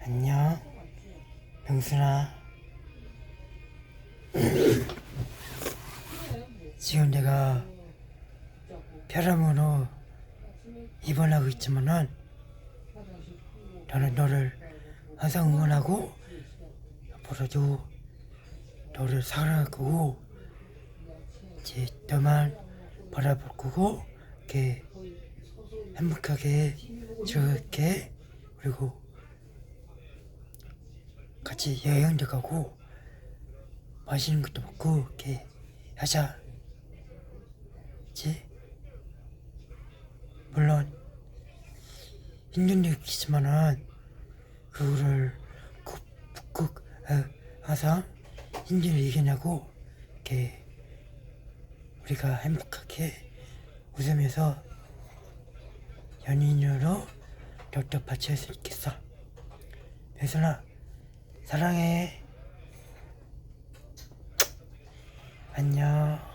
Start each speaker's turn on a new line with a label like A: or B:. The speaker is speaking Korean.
A: 안녕, 병순아. 지금 내가 폐렴으로 입원하고 있지만은 나는 너를 항상 응원하고 앞으로도 너를 사랑할 거고 이제 너만 바라볼 거고 이렇게 행복하게 즐겁게 그리고 같이 여행도 가고 맛있는 것도 먹고 이렇게 하자. 그치? 물론 힘든 일이 있지만은 그거를 꾹꾹 어, 항상 힘든 일 이겨내고 이렇게 우리가 행복하게 웃으면서 연인으로 덕덕 받칠 수 있겠어. 배순아 사랑해. 안녕.